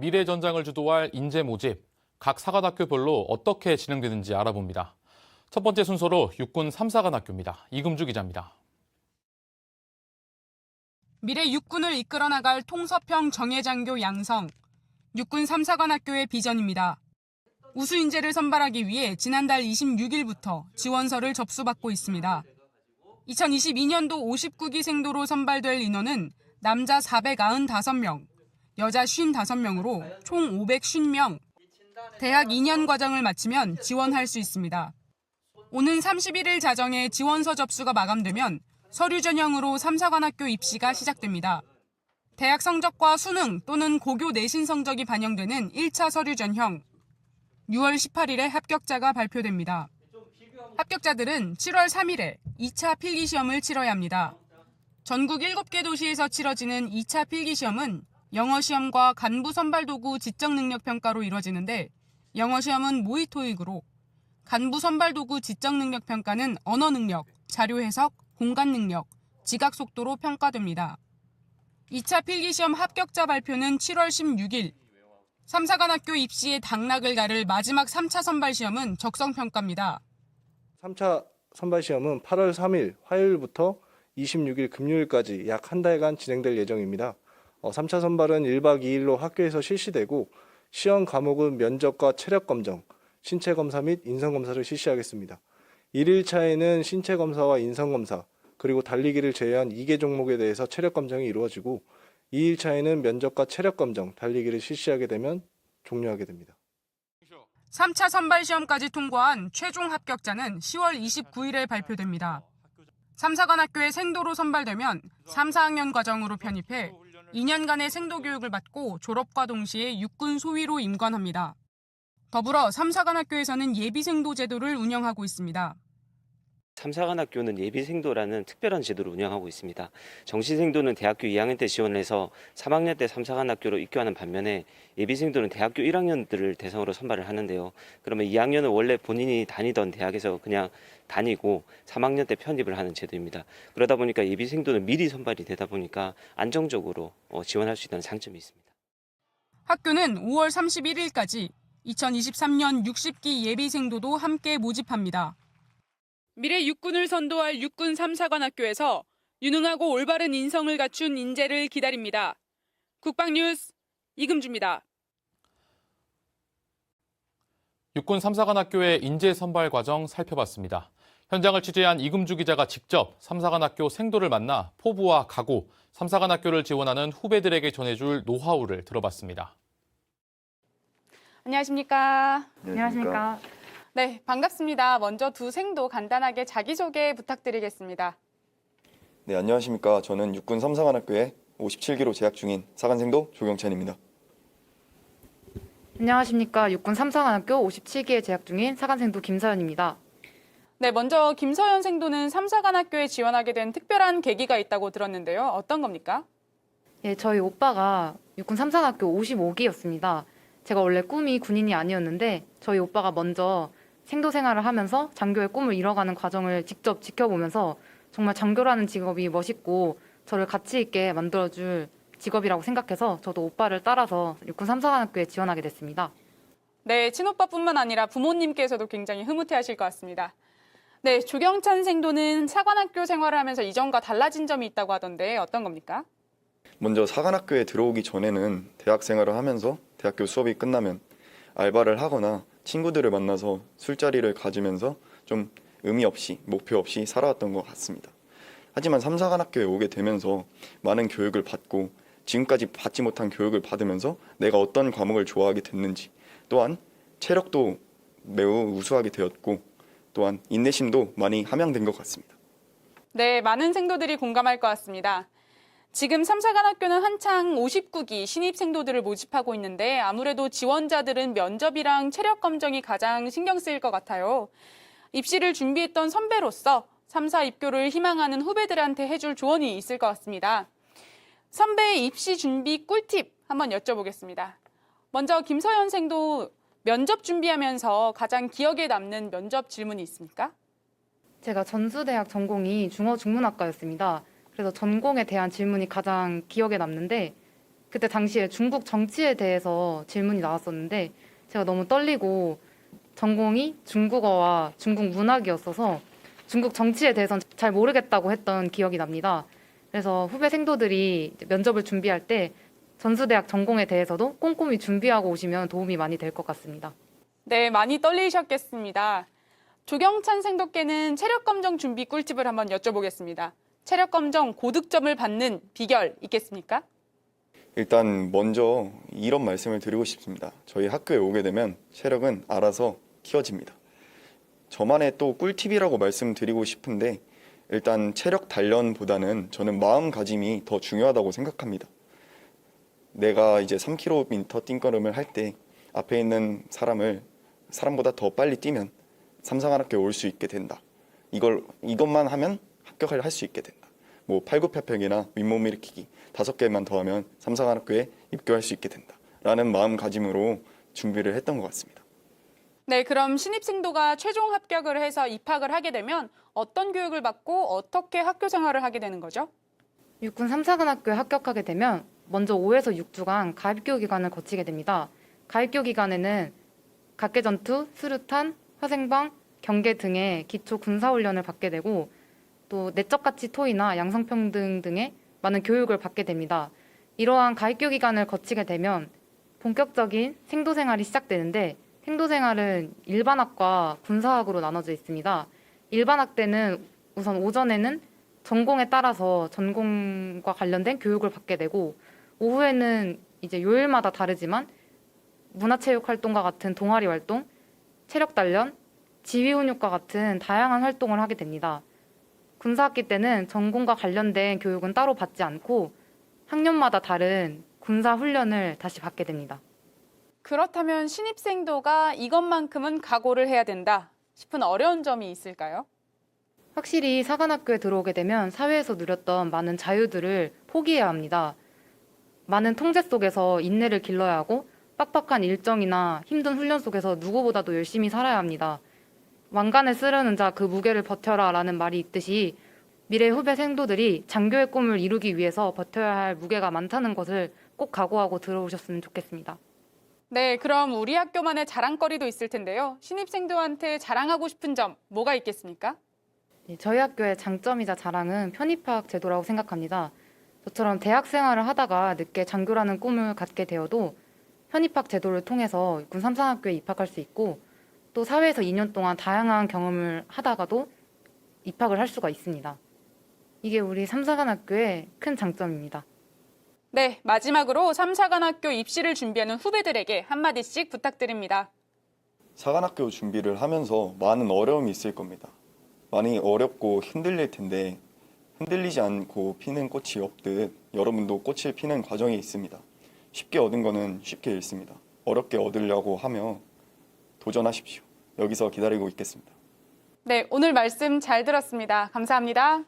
미래 전장을 주도할 인재 모집, 각 사관학교별로 어떻게 진행되는지 알아봅니다. 첫 번째 순서로 육군 3사관학교입니다. 이금주 기자입니다. 미래 육군을 이끌어 나갈 통섭형 정예장교 양성, 육군 3사관학교의 비전입니다. 우수 인재를 선발하기 위해 지난달 26일부터 지원서를 접수받고 있습니다. 2022년도 59기 생도로 선발될 인원은 남자 495명, 여자 55명으로 총 550명. 대학 2년 과정을 마치면 지원할 수 있습니다. 오는 31일 자정에 지원서 접수가 마감되면 서류 전형으로 3사관학교 입시가 시작됩니다. 대학 성적과 수능 또는 고교 내신 성적이 반영되는 1차 서류 전형. 6월 18일에 합격자가 발표됩니다. 합격자들은 7월 3일에 2차 필기 시험을 치러야 합니다. 전국 7개 도시에서 치러지는 2차 필기 시험은 영어 시험과 간부 선발 도구 지적 능력 평가로 이뤄지는데 영어 시험은 모의 토익으로 간부 선발 도구 지적 능력 평가는 언어 능력, 자료 해석, 공간 능력, 지각 속도로 평가됩니다. 2차 필기 시험 합격자 발표는 7월 16일. 3사관학교 입시에 당락을 가를 마지막 3차 선발 시험은 적성 평가입니다. 3차 선발 시험은 8월 3일 화요일부터 26일 금요일까지 약 한 달간 진행될 예정입니다. 어, 3차 선발은 1박 2일로 학교에서 실시되고 시험 과목은 면접과 체력 검정, 신체 검사 및 인성 검사를 실시하겠습니다. 1일차에는 신체 검사와 인성 검사, 그리고 달리기를 제외한 2개 종목에 대해서 체력 검정이 이루어지고 2일차에는 면접과 체력 검정, 달리기를 실시하게 되면 종료하게 됩니다. 3차 선발 시험까지 통과한 최종 합격자는 10월 29일에 발표됩니다. 3사관 학교에 생도로 선발되면 3, 4학년 과정으로 편입해 2년간의 생도 교육을 받고 졸업과 동시에 육군 소위로 임관합니다. 더불어 3사관학교에서는 예비생도 제도를 운영하고 있습니다. 삼사관학교는 예비생도라는 특별한 제도를 운영하고 있습니다. 정시생도는 대학교 2학년 때 지원해서 3학년 때 삼사관학교로 입교하는 반면에 예비생도는 대학교 1학년들을 대상으로 선발을 하는데요. 그러면 2학년은 원래 본인이 다니던 대학에서 그냥 다니고 3학년 때 편입을 하는 제도입니다. 그러다 보니까 예비생도는 미리 선발이 되다 보니까 안정적으로 어, 지원할 수 있다는 장점이 있습니다. 학교는 5월 31일까지 2023년 60기 예비생도도 함께 모집합니다. 미래 육군을 선도할 육군 3사관학교에서 유능하고 올바른 인성을 갖춘 인재를 기다립니다. 국방뉴스 이금주입니다. 육군 3사관학교의 인재 선발 과정 살펴봤습니다. 현장을 취재한 이금주 기자가 직접 3사관학교 생도를 만나 포부와 각오, 3사관학교를 지원하는 후배들에게 전해줄 노하우를 들어봤습니다. 안녕하십니까. 안녕하십니까. 네, 반갑습니다. 먼저 두 생도 간단하게 자기소개 부탁드리겠습니다. 네, 안녕하십니까. 저는 육군 3사관학교에 57기로 재학 중인 사관생도 조경찬입니다. 안녕하십니까. 육군 3사관학교 57기에 재학 중인 사관생도 김서연입니다. 네, 먼저 김서연 생도는 삼사관학교에 지원하게 된 특별한 계기가 있다고 들었는데요. 어떤 겁니까? 예, 저희 오빠가 육군 3사관학교 55기였습니다. 제가 원래 꿈이 군인이 아니었는데 저희 오빠가 먼저 생도 생활을 하면서 장교의 꿈을 이뤄가는 과정을 직접 지켜보면서 정말 장교라는 직업이 멋있고 저를 가치 있게 만들어줄 직업이라고 생각해서 저도 오빠를 따라서 육군 3사관학교에 지원하게 됐습니다. 네, 친오빠뿐만 아니라 부모님께서도 굉장히 흐뭇해하실 것 같습니다. 네, 조경찬 생도는 사관학교 생활을 하면서 이전과 달라진 점이 있다고 하던데 어떤 겁니까? 먼저 사관학교에 들어오기 전에는 대학 생활을 하면서 대학교 수업이 끝나면 알바를 하거나 친구들을 만나서 술자리를 가지면서 좀 의미 없이 목표 없이 살아왔던 것 같습니다. 하지만 삼사관학교에 오게 되면서 많은 교육을 받고 지금까지 받지 못한 교육을 받으면서 내가 어떤 과목을 좋아하게 됐는지 또한 체력도 매우 우수하게 되었고 또한 인내심도 많이 함양된 것 같습니다. 네, 많은 생도들이 공감할 것 같습니다. 지금 삼사관학교는 한창 59기 신입 생도들을 모집하고 있는데 아무래도 지원자들은 면접이랑 체력 검정이 가장 신경 쓰일 것 같아요. 입시를 준비했던 선배로서 3사 입교를 희망하는 후배들한테 해줄 조언이 있을 것 같습니다. 선배의 입시 준비 꿀팁 한번 여쭤보겠습니다. 먼저 김서연 생도 면접 준비하면서 가장 기억에 남는 면접 질문이 있습니까? 제가 전수대학 전공이 중어중문학과였습니다. 그래서 전공에 대한 질문이 가장 기억에 남는데 그때 당시에 중국 정치에 대해서 질문이 나왔었는데 제가 너무 떨리고 전공이 중국어와 중국 문학이었어서 중국 정치에 대해서는 잘 모르겠다고 했던 기억이 납니다. 그래서 후배 생도들이 면접을 준비할 때 전수대학 전공에 대해서도 꼼꼼히 준비하고 오시면 도움이 많이 될 것 같습니다. 네, 많이 떨리셨겠습니다. 조경찬 생도께는 체력 검정 준비 꿀팁을 한번 여쭤보겠습니다. 체력 검정 고득점을 받는 비결 있겠습니까? 일단 먼저 이런 말씀을 드리고 싶습니다. 저희 학교에 오게 되면 체력은 알아서 키워집니다. 저만의 또 꿀팁이라고 말씀드리고 싶은데 일단 체력 단련보다는 저는 마음가짐이 더 중요하다고 생각합니다. 내가 이제 3km 뛴걸음을 할 때 앞에 있는 사람을 사람보다 더 빨리 뛰면 삼성한학교에 올 수 있게 된다. 이걸 이것만 하면 합격을 할 수 있게 된다. 뭐 팔굽혀펴기나 윗몸 일으키기 다섯 개만 더 하면 삼성한학교에 입교할 수 있게 된다. 라는 마음가짐으로 준비를 했던 것 같습니다. 네, 그럼 신입생도가 최종 합격을 해서 입학을 하게 되면 어떤 교육을 받고 어떻게 학교 생활을 하게 되는 거죠? 육군 3사관학교에 합격하게 되면 먼저 5에서 6주간 가입교 기간을 거치게 됩니다. 가입교 기간에는 각계 전투, 수류탄, 화생방, 경계 등의 기초 군사 훈련을 받게 되고 또 내적 가치 토의나 양성평등 등의 많은 교육을 받게 됩니다. 이러한 가입교 기간을 거치게 되면 본격적인 생도 생활이 시작되는데 생도 생활은 일반학과 군사학으로 나눠져 있습니다. 일반학 때는 우선 오전에는 전공에 따라서 전공과 관련된 교육을 받게 되고 오후에는 이제 요일마다 다르지만 문화체육 활동과 같은 동아리 활동, 체력 단련, 지휘 훈육과 같은 다양한 활동을 하게 됩니다. 군사학기 때는 전공과 관련된 교육은 따로 받지 않고 학년마다 다른 군사 훈련을 다시 받게 됩니다. 그렇다면 신입생도가 이것만큼은 각오를 해야 된다 싶은 어려운 점이 있을까요? 확실히 사관학교에 들어오게 되면 사회에서 누렸던 많은 자유들을 포기해야 합니다. 많은 통제 속에서 인내를 길러야 하고 빡빡한 일정이나 힘든 훈련 속에서 누구보다도 열심히 살아야 합니다. 왕관을 쓰려는 자 그 무게를 버텨라 라는 말이 있듯이 미래 후배 생도들이 장교의 꿈을 이루기 위해서 버텨야 할 무게가 많다는 것을 꼭 각오하고 들어오셨으면 좋겠습니다. 네, 그럼 우리 학교만의 자랑거리도 있을 텐데요. 신입생도한테 자랑하고 싶은 점 뭐가 있겠습니까? 네, 저희 학교의 장점이자 자랑은 편입학 제도라고 생각합니다. 저처럼 대학 생활을 하다가 늦게 장교라는 꿈을 갖게 되어도 편입학 제도를 통해서 군 삼산학교에 입학할 수 있고 또 사회에서 2년 동안 다양한 경험을 하다가도 입학을 할 수가 있습니다. 이게 우리 삼사관학교의 큰 장점입니다. 네, 마지막으로 삼사관학교 입시를 준비하는 후배들에게 한마디씩 부탁드립니다. 사관학교 준비를 하면서 많은 어려움이 있을 겁니다. 많이 어렵고 힘들릴 텐데 흔들리지 않고 피는 꽃이 없듯 여러분도 꽃을 피는 과정이 있습니다. 쉽게 얻은 거는 쉽게 잃습니다. 어렵게 얻으려고 하며 도전하십시오. 여기서 기다리고 있겠습니다. 네, 오늘 말씀 잘 들었습니다. 감사합니다.